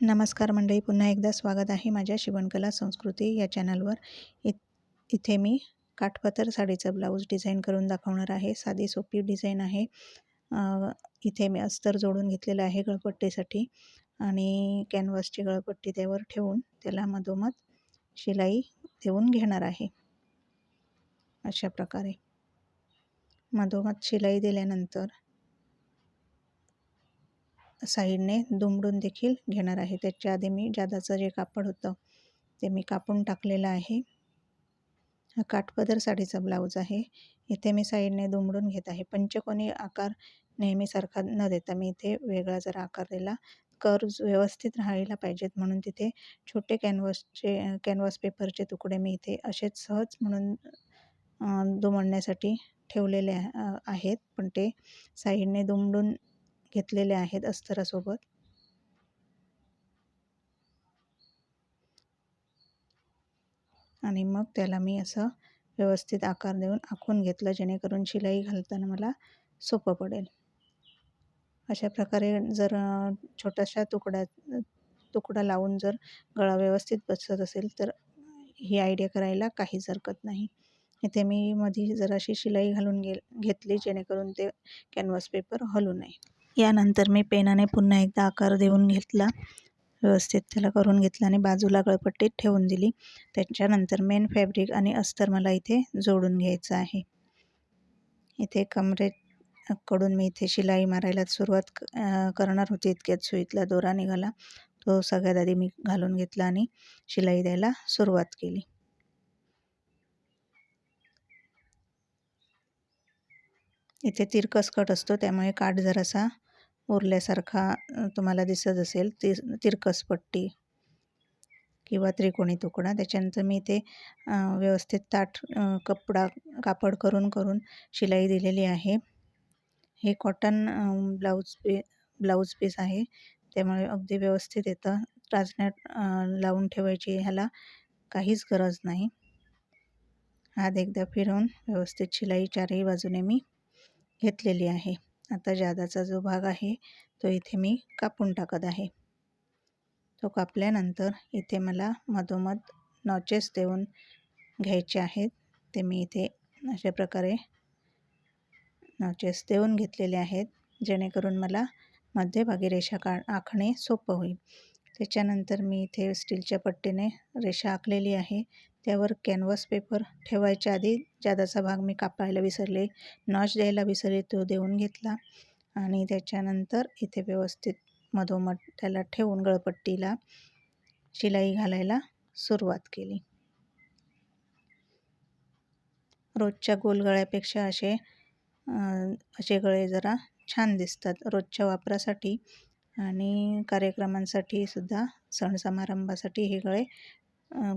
नमस्कार मंडळी पुन्हा एकदा स्वागत आहे माझ्या शिवणकला संस्कृती या चॅनलवर. इ इथे मी काठपतर साडीचं ब्लाऊज डिझाईन करून दाखवणार आहे. साधी सोपी डिझाईन आहे. इथे मी अस्तर जोडून घेतलेलं आहे गळपट्टीसाठी आणि कॅनव्हासची गळपट्टी त्यावर ठेवून त्याला मधोमध शिलाई देऊन घेणार आहे. अशा प्रकारे. मधोमध शिलाई दिल्यानंतर साईडने दुमडून देखील घेणार आहे. त्याच्या आधी मी जादाचं जे कापड होतं ते मी कापून टाकलेलं आहे. हा काठपदर साडीचा ब्लाऊज आहे. इथे मी साईडने दुमडून घेत आहे. पंचकोनी आकार नेहमीसारखा न देता मी इथे वेगळा जरा आकार दिला कर्व्ज व्यवस्थित राहायला पाहिजेत. म्हणून तिथे छोटे कॅनव्हासचे कॅनव्हास पेपरचे तुकडे मी इथे असेच सहज म्हणून दुमडण्यासाठी ठेवलेले आहेत. पण ते साईडने दुमडून घेतलेले आहेत अस्तरासोबत. आणि मग त्याला मी असं व्यवस्थित आकार देऊन आखून घेतलं जेणेकरून शिलाई घालताना मला सोपं पडेल. अशा प्रकारे जर छोट्याशा तुकड्या तुकडा लावून जर गळा व्यवस्थित बसत असेल तर ही आयडिया करायला काहीच हरकत नाही. इथे मी मधी जराशी शिलाई घालून गे घेतली जेणेकरून ते कॅनव्हास पेपर हलू नये. यानंतर मी पेनाने पुन्हा एकदा आकार देऊन घेतला. व्यवस्थित त्याला करून घेतला आणि बाजूला गळपट्टीत ठेवून दिली. त्याच्यानंतर मेन फॅब्रिक आणि अस्तर मला इथे जोडून घ्यायचं आहे. इथे कमरेकडून मी इथे शिलाई मारायला सुरुवात करणार होती. इतक्यात सुईतला दोरा निघाला. तो सगळ्यात आधी मी घालून घेतला आणि शिलाई द्यायला सुरुवात केली. इथे तिरकस कट असतो त्यामुळे काठ जरासा उरल्यासारखा तुम्हाला दिसत असेल. ति तिरकस पट्टी किंवा त्रिकोणी तुकडा. त्याच्यानंतर मी ते व्यवस्थित ताठ कपडा कापड करून करून शिलाई दिलेली आहे. हे cotton blouse piece blouse piece आहे. त्यामुळे अगदी व्यवस्थित येतं. टाचण्यात लावून ठेवायची ह्याला काहीच गरज नाही. हात एकदा फिरवून व्यवस्थित शिलाई चारही बाजूने मी घेतलेली आहे. आता जादाचा जो भाग आहे तो इथे मी कापून टाकत आहे. तो कापल्यानंतर इथे मला मधोमध नॉचेस देऊन घ्यायचे आहेत. ते मी इथे अशा प्रकारे नॉचेस देऊन घेतलेले आहेत जेणेकरून मला मध्यभागी रेषा का आखणे सोपं होईल. त्याच्यानंतर मी इथे स्टीलच्या पट्टीने रेषा आखलेली आहे. त्यावर कॅनव्हास पेपर ठेवायच्या आधी जादाचा भाग मी कापायला विसरले. नॉच द्यायला विसरले तो देऊन घेतला आणि त्याच्यानंतर इथे व्यवस्थित मधोमध त्याला ठेवून गळपट्टीला शिलाई घालायला सुरुवात केली. रोजच्या गोलगळ्यापेक्षा असे असे गळे जरा छान दिसतात रोजच्या वापरासाठी आणि कार्यक्रमांसाठी सुद्धा सण समारंभासाठी हे गळे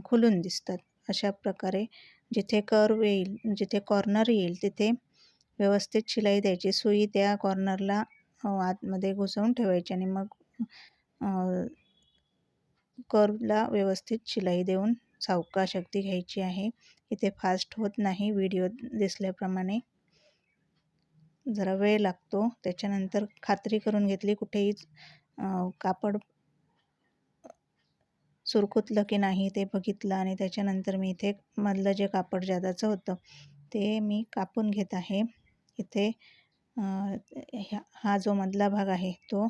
खुलून दिसतात. अशा प्रकारे जिथे कर्व येईल जिथे कॉर्नर येईल तिथे व्यवस्थित शिलाई द्यायची. सुई त्या कॉर्नरला आतमध्ये घुसवून ठेवायची आणि मग कर्वला व्यवस्थित शिलाई देऊन सावकाश अगदी घ्यायची आहे. इथे फास्ट होत नाही व्हिडिओ दिसल्याप्रमाणे. जरा वेळ लागतो त्याच्यानंतर खात्री करून घेतली कुठेही कापड सुरकुतलं की नाही ते बघितलं आणि त्याच्यानंतर मी इथे मधलं जे कापड जादाचं होतं ते मी कापून घेत आहे. इथे हा जो मधला भाग आहे तो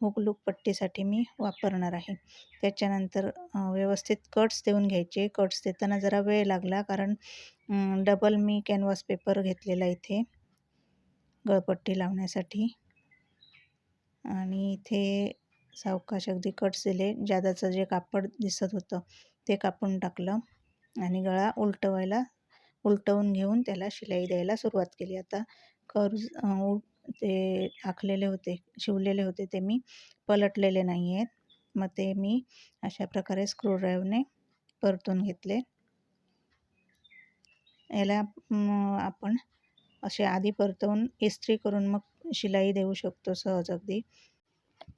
हुकलूक पट्टीसाठी मी वापरणार आहे. त्याच्यानंतर व्यवस्थित कट्स देऊन घ्यायचे. कट्स देताना जरा वेळ लागला कारण डबल मी कॅनव्हास पेपर घेतलेला इथे गळपट्टी लावण्यासाठी. आणि इथे सावकाश अगदी कट्स दिले जादाचं जे कापड दिसत होतं ते कापून टाकलं आणि गळा उलटवायला उलटवून घेऊन त्याला शिलाई द्यायला सुरुवात केली. आता कर्ज ते आखलेले होते शिवलेले होते ते मी पलटलेले नाही आहेत. मग ते मी अशा प्रकारे स्क्रूड्राईव्हने परतून घेतले. याला आपण असे आधी परतवून इस्त्री करून मग शिलाई देऊ शकतो सहज अगदी.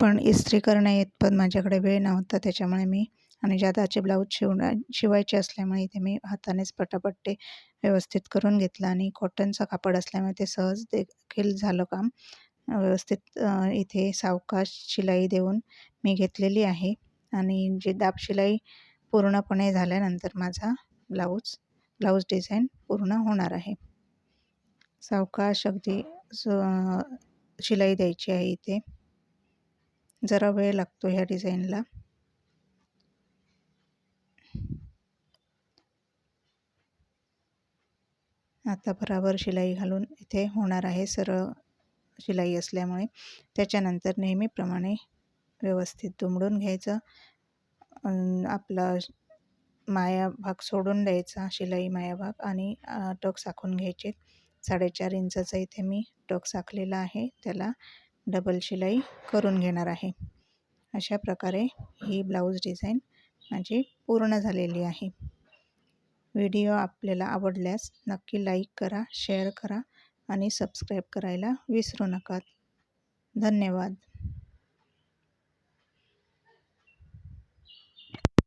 पण इस्त्री करण्या येत पण माझ्याकडे वेळ नव्हता त्याच्यामुळे मी आणि जादाचे ब्लाऊज शिवण शिवायचे असल्यामुळे इथे मी हातानेच पटापट्टे व्यवस्थित करून घेतलं आणि कॉटनचं कापड असल्यामुळे ते सहज देखील झालं काम. व्यवस्थित इथे सावकाश शिलाई देऊन मी घेतलेली आहे आणि जी दाब शिलाई पूर्णपणे झाल्यानंतर माझा ब्लाऊज ब्लाऊज डिझाईन पूर्ण होणार आहे. सावकाश अगदी शिलाई द्यायची आहे इथे. जरा वेळ लागतो ह्या डिझाईनला. आता बराबर शिलाई घालून इथे होणार आहे सरळ शिलाई असल्यामुळे. त्याच्यानंतर नेहमीप्रमाणे व्यवस्थित दुमडून घ्यायचं. आपला माया भाग सोडून द्यायचा शिलाई माया भाग आणि टक साखून घ्यायचे. साडेचार इंचाचा इथे मी टक साखलेला आहे. त्याला डबल शिलाई करून घेणार आहे. अशा प्रकारे ही ब्लाऊज डिझाईन माझी पूर्ण झालेली आहे. व्हिडिओ आपल्याला आवडल्यास नक्की लाईक करा शेअर करा आणि सबस्क्राईब करायला विसरू नका. धन्यवाद.